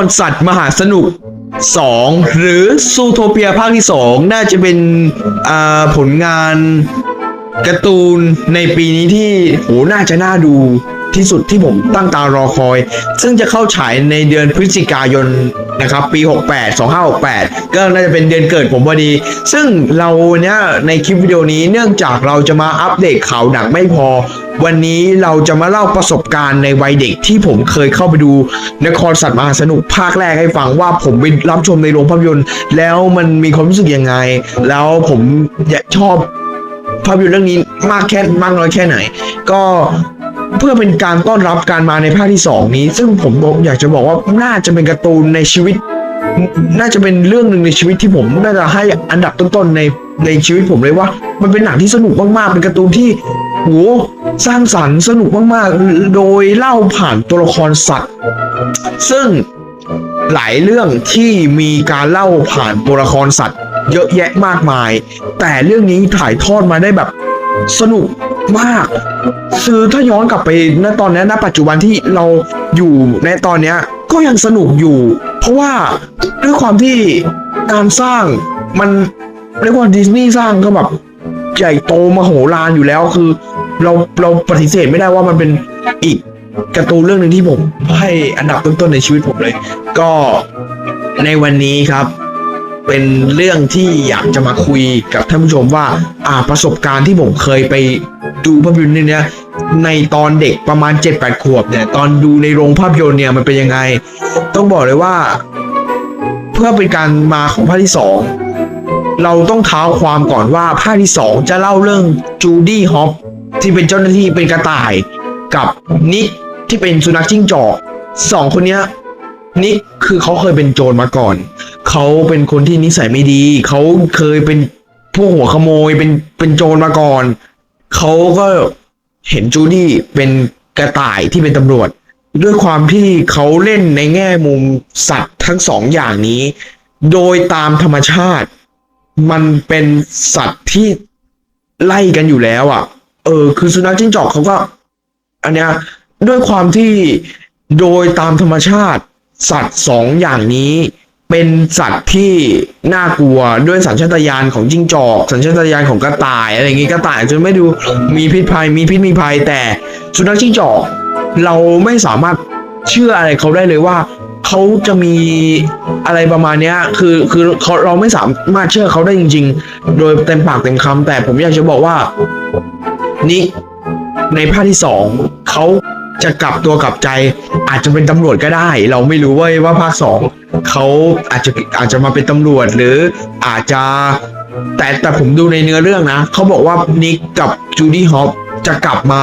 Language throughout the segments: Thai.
รสัตว์มหาสนุก 2 หรือซูโทเปียภาคที่ 2 น่าจะเป็นอ่าผลงานการ์ตูนในปีนี้ที่โหน่าจะน่าดู ที่สุดที่ผมตั้งตารอคอย ซึ่งจะเข้าฉายในเดือนพฤศจิกายนนะครับปี 68 2568 ก็น่าจะเป็นเดือนเกิดผมพอดี ซึ่งเราเนี้ยในคลิปวิดีโอนี้เนื่องจากเราจะมาอัปเดตข่าวหนังไม่พอ วันนี้เราจะมาเล่าประสบการณ์ในวัยเด็กที่ผมเคยเข้าไปดูนครสัตว์มหาสนุกภาคแรกให้ฟังว่าผมไปรับชมในโรงภาพยนตร์ แล้วมันมีความรู้สึกยังไง แล้วผมชอบภาพยนตร์เรื่องนี้มากแค่มากน้อยแค่ไหน ก็ เพื่อเป็นการต้อนรับการมาในภาคที่สองนี้ ซึ่งผมอยากจะบอกว่าน่าจะเป็นการ์ตูนในชีวิต น่าจะเป็นเรื่องหนึ่งในชีวิตที่ผมน่าจะให้อันดับต้นๆในในชีวิตผมเลยว่า มันเป็นหนังที่สนุกมากๆ เป็นการ์ตูนที่โหสร้างสรรค์สนุกมากๆ โดยเล่าผ่านตัวละครสัตว์ซึ่งหลายเรื่องที่มีการเล่าผ่านตัวละครสัตว์ เยอะแยะมากมาย แต่เรื่องนี้ถ่ายทอดมาได้แบบสนุก มากคือถ้าย้อนกลับไปณตอนนี้ณปัจจุบันที่เราอยู่ในตอนเนี้ยก็ยังสนุกอยู่ เพราะว่าด้วยความที่การสร้างมันเรียกว่าดิสนีย์สร้างก็แบบใหญ่โตมโหฬารอยู่แล้วคือ เราเราปฏิเสธไม่ได้ว่ามันเป็นอีกการ์ตูนเรื่องหนึ่งที่ผมให้อันดับต้นๆในชีวิตผมเลย ก็ในวันนี้ครับ เป็นเรื่องที่อยากจะมาคุยกับท่านผู้ชมว่า อ่าประสบการณ์ที่ผมเคยไปดูภาพยนตร์เนี้ยในตอนเด็กประมาณ 7-8 ขวบเนี่ย ตอนดูในโรงภาพยนตร์เนี่ยมันเป็นยังไง ต้องบอกเลยว่า เพื่อเป็นการมาของภาคที่สองเราต้องเท้าความก่อนว่าภาคที่สองจะเล่าเรื่องจูดี้ฮอปที่เป็นเจ้าหน้าที่เป็นกระต่ายกับนิกที่เป็นสุนัขจิ้งจอกสองคนเนี้ยนิกคือเขาเคยเป็นโจรมาก่อน เขาเป็นคนที่นิสัยไม่ดี เขาเคยเป็นพวกหัวขโมยเป็นเป็นโจรมาก่อน เขาก็เห็นจูดี้เป็นกระต่ายที่เป็นตำรวจ ด้วยความที่เขาเล่นในแง่มุมสัตว์ทั้งสองอย่างนี้ โดยตามธรรมชาติ มันเป็นสัตว์ที่ไล่กันอยู่แล้วอะ เออ คือสุนัขจิ้งจอกเขาก็ อันเนี้ยด้วยความที่โดยตามธรรมชาติ สัตว์สองอย่างนี้ เป็นสัตว์ที่น่ากลัวด้วยสัญชาตญาณของจิ้งจอก สัญชาตญาณของกระต่ายอะไรอย่างงี้กระต่ายอาจจะไม่ดูมีพิษภัยมีพิษมีภัยแต่สุนัขจิ้งจอก เราไม่สามารถเชื่ออะไรเขาได้เลยว่าเขาจะมีอะไรประมาณเนี้ยคือคือเขาเราไม่สามารถเชื่อเขาได้จริง ๆ โดยเต็มปากเต็มคำแต่ผมอยากจะบอกว่านี่ในภาคที่สองเขา จะกลับตัวกลับใจ อาจจะเป็นตำรวจก็ได้ เราไม่รู้เว้ยว่าภาคสองเขาอาจจะอาจจะมาเป็นตำรวจหรืออาจจะแต่แต่ผมดูในเนื้อเรื่องนะเขาบอกว่านิกกับจูดี้ฮอปจะกลับมา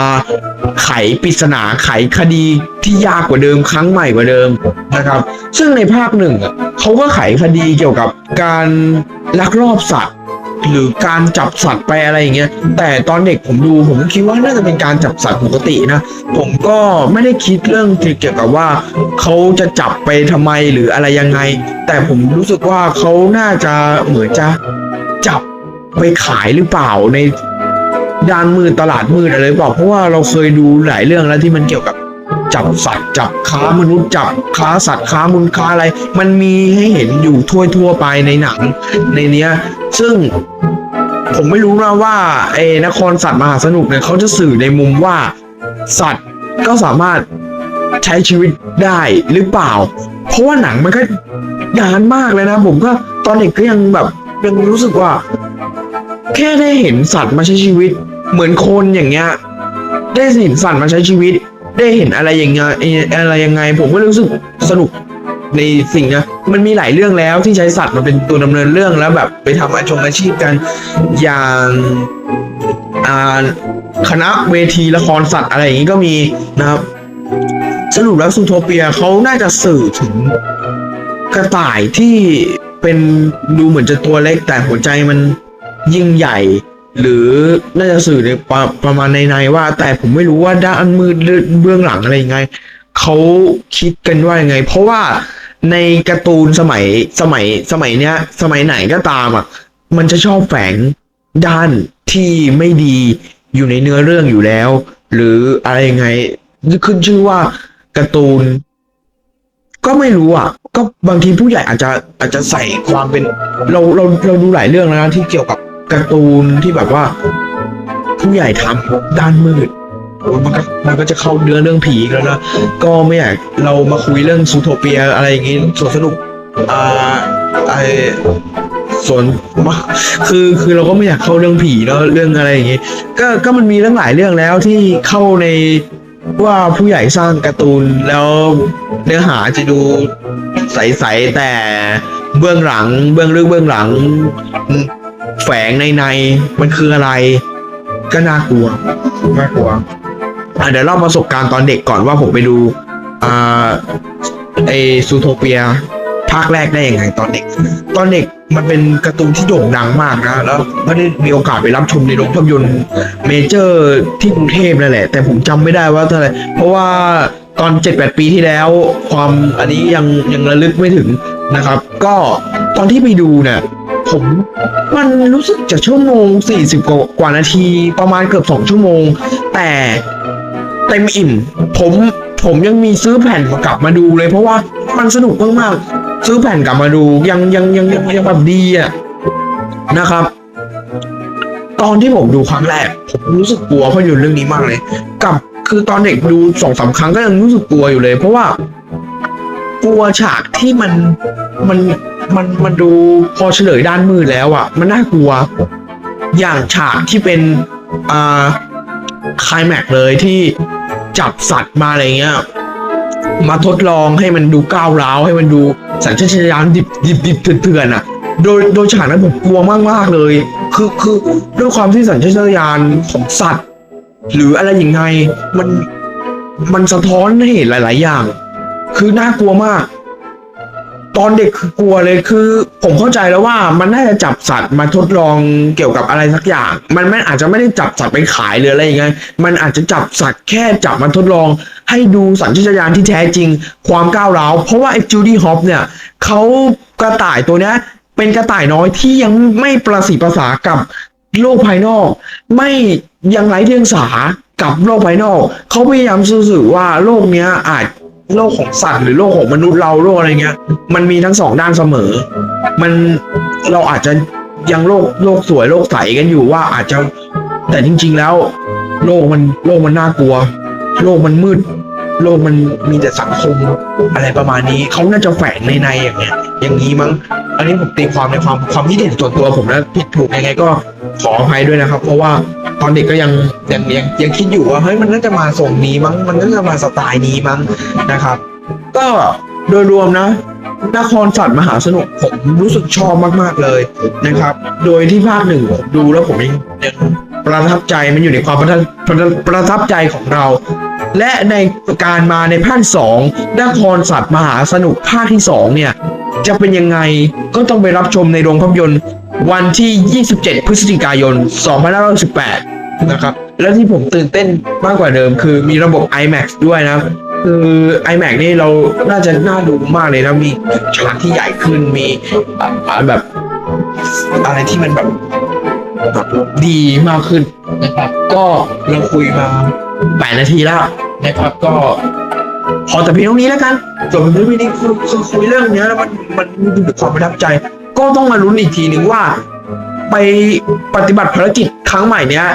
ไขปริศนาไขคดีที่ยากกว่าเดิมครั้งใหม่กว่าเดิมนะครับ ซึ่งในภาคหนึ่งเขาก็ไขคดีเกี่ยวกับการลักลอบสัตว์ หรือการจับสัตว์ไปอะไรอย่างเงี้ยแต่ตอนเด็กผมดูผมคิดว่าน่าจะเป็นการจับสัตว์ปกตินะ ผมก็ไม่ได้คิดเรื่องเกี่ยวกับว่าเขาจะจับไปทำไมหรืออะไรยังไง แต่ผมรู้สึกว่าเขาน่าจะเหมือนจะจับไปขายหรือเปล่าในด้านมืดตลาดมืดอะไรเปล่าเพราะว่าเราเคยดูหลายเรื่องแล้วที่มันเกี่ยวกับ จับสัตว์จับค้ามนุษย์จับค้าสัตว์ค้ามนุษย์ค้าอะไร มันมีให้เห็นอยู่ทั่วทั่วไปในหนังในเนี้ย ซึ่งผมไม่รู้นะว่าไอ้นครสัตว์มหาสนุกเนี่ยเขาจะสื่อในมุมว่า สัตว์ก็สามารถใช้ชีวิตได้หรือเปล่า เพราะว่าหนังมันก็นานมากเลยนะ ผมก็ตอนเด็กก็ยังแบบยังรู้สึกว่า แค่ได้เห็นสัตว์มาใช้ชีวิต เหมือนคนอย่างเงี้ย ได้เห็นสัตว์มาใช้ชีวิต ได้เห็นอะไรอย่างเงี้ยอะไรยังไง ผมก็รู้สึกสนุกในสิ่งเนี้ยมันมีหลายเรื่องแล้วที่ใช้สัตว์มาเป็นตัวดำเนินเรื่องแล้วแบบไปทำอาชงอาชีพกันอย่างอ่าคณะเวทีละครสัตว์อะไรอย่างงี้ก็มีนะครับ สรุปแล้วซูโทเปียเขาน่าจะสื่อถึงกระต่ายที่เป็นดูเหมือนจะตัวเล็กแต่หัวใจมันยิ่งใหญ่ หรือน่าจะสื่อในประประมาณในๆว่า แต่ผมไม่รู้ว่าด้านมืดเบื้องหลังอะไรยังไงเขาคิดกันว่ายังไง เพราะว่าในการ์ตูนสมัยสมัยสมัยเนี้ย สมัยไหนก็ตามอะมันจะชอบแฝงด้านที่ไม่ดีอยู่ในเนื้อเรื่องอยู่แล้ว หรืออะไรยังไงขึ้นชื่อว่าการ์ตูน ก็ไม่รู้อะ ก็บางทีผู้ใหญ่อาจจะอาจจะใส่ความเป็น เราเราเราดูหลายเรื่องแล้วนะที่เกี่ยวกับ การ์ตูนที่แบบว่า ผู้ใหญ่ทำด้านมืดโอ้ยมันก็มันก็จะเข้าเนื้อเรื่องผีแล้วนะ ก็ไม่อยากเรามาคุยเรื่องซูโทเปียอะไรอย่างงี้สวนสนุก อ่าไอส่วนมาคือคือเราก็ไม่อยากเข้าเรื่องผีแล้วเรื่องอะไรอย่างงี้ ก็ก็มันมีเรื่องหลายเรื่องแล้วที่เข้าในว่าผู้ใหญ่สร้างการ์ตูนแล้วเนื้อหาจะดูใสๆแต่เบื้องหลัง เบื้องลึกเบื้องหลัง แฝงในในๆมันคืออะไร ก็น่ากลัวน่ากลัวอะเดี๋ยวเล่าประสบการณ์ตอนเด็กก่อนว่าผมไปดูอ่าไอซูโทเปียภาคแรกได้ยังไงตอนเด็ก ตอนเด็กมันเป็นการ์ตูนที่โด่งดังมากนะ แล้วก็ได้มีโอกาสไปรับชมในโรงภาพยนตร์เมเจอร์ที่กรุงเทพนั่นแหละ แต่ผมจำไม่ได้ว่าเท่าไหร่เพราะว่าตอน 7-8 ปีที่แล้ว ความอันนี้ยังยังระลึกไม่ถึงนะครับ ก็ตอนที่ไปดูเนี่ย ผม มันรู้สึกจะชั่วโมง 40กว่ากว่านาที ประมาณเกือบ 2 ชั่วโมง แต่เต็มอิ่ม ผมผมยังมีซื้อแผ่นกลับมาดูเลย เพราะว่ามันสนุกมากๆซื้อแผ่นกลับมาดูยังยังยังยังยังแบบดีอะนะครับ ตอนที่ผมดูครั้งแรก ผมรู้สึกกลัวภาพยนตร์เรื่องนี้มากเลย กับคือตอนเด็กดูสองสามครั้งก็ยังรู้สึกกลัวอยู่เลย เพราะว่ากลัวฉากที่มันมัน มันมันดูพอเฉลยด้านมืดแล้วอะ มันน่ากลัว อย่างฉากที่เป็นอ่าคลายแม็กเลยที่จับสัตว์มาอะไรเงี้ยมาทดลองให้มันดูก้าวร้าวให้มันดูสัญชาตญาณดิบดิบดิบเถื่อนๆอะ โดยโดยฉากนั้นผมกลัวมากมากเลย คือคือด้วยความที่สัญชาตญาณของสัตว์ หรืออะไรอย่างไงมันมันสะท้อนให้เห็นหลาย ๆ อย่าง คือน่ากลัวมาก ตอนเด็กคือกลัวเลยคือ ผมเข้าใจแล้วว่ามันน่าจะจับสัตว์มาทดลองเกี่ยวกับอะไรสักอย่าง มันไม่อาจจะไม่ได้จับสัตว์ไปขายหรืออะไรอย่างเงี้ยมันอาจจะจับสัตว์แค่จับมาทดลอง ให้ดูสัญชาตญาณที่แท้จริง ความก้าวร้าวเพราะว่าไอ้จูดี้ฮอปเนี่ยเขากระต่ายตัวเนี้ยเป็นกระต่ายน้อยที่ยังไม่ประสีประสากับโลกภายนอก ไม่ยังไร้เดียงสากับโลกภายนอก เขาพยายามสื่อว่าโลกเนี้ยอาจ โลกของสัตว์หรือโลกของมนุษย์เราโลกอะไรเงี้ย มันมีทั้งสองด้านเสมอ มันเราอาจจะยังโลกโลกสวยโลกใสกันอยู่ว่าอาจจะแต่จริง ๆ แล้ว โลกมันโลกมันน่ากลัว โลกมันมืด โลกมันมีแต่สังคมอะไรประมาณนี้เขาน่าจะแฝงในในอย่างเงี้ยอย่างนี้มั้ง อันนี้ผมตีความในความความคิดเห็นส่วนตัวผมแล้วผิดถูกยังไงก็ ขออภัยด้วยนะครับ เพราะว่าตอนเด็กก็ยังยังยังยังคิดอยู่ว่าเฮ้ยมันน่าจะมาส่งนี้มั้งมันน่าจะมาสไตล์นี้มั้งนะครับ ก็โดยรวมนะนครสัตว์มหาสนุกผมรู้สึกชอบมาก ๆ เลยนะครับ โดยที่ภาคหนึ่งผมดูแล้วผมยังประทับใจมันอยู่ในความประทับประทับประทับใจของเรา และในการมาในภาคสองนครสัตว์มหาสนุกภาคที่สองเนี่ย จะเป็นยังไงก็ต้องไปรับชมในโรงภาพยนตร์ วันที่ 27 พฤศจิกายน 2518 นะครับ และที่ผมตื่นเต้นมากกว่าเดิม คือมีระบบ IMAX ด้วยนะ คือ iMac นี่เราน่าจะน่าดูมากเลยนะ มีฉากที่ใหญ่ขึ้น มีอะอะแบบ อะไรที่มันแบบดีมากขึ้นนะครับ ก็เราคุยมา 8 นาทีแล้วนะครับ ก็พอแต่เพียงเท่านี้แล้วกันจบเพียงเท่านี้คือคุยเรื่องเนี้ยแล้วมันมันมีความประทับใจ ก็ต้องมาลุ้นอีกทีหนึ่งว่า ไปปฏิบัติภารกิจครั้งใหม่เนี้ย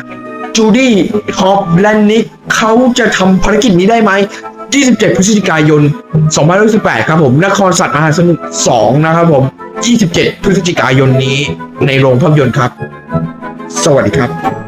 จูดี้ฮอปและนิกเขาจะทำภารกิจนี้ได้ไหม 27 พฤศจิกายน 2018 ครับผม นครสัตว์มหาสนุก 2 นะครับผม 27 พฤศจิกายนนี้ในโรงภาพยนตร์ครับ สวัสดีครับ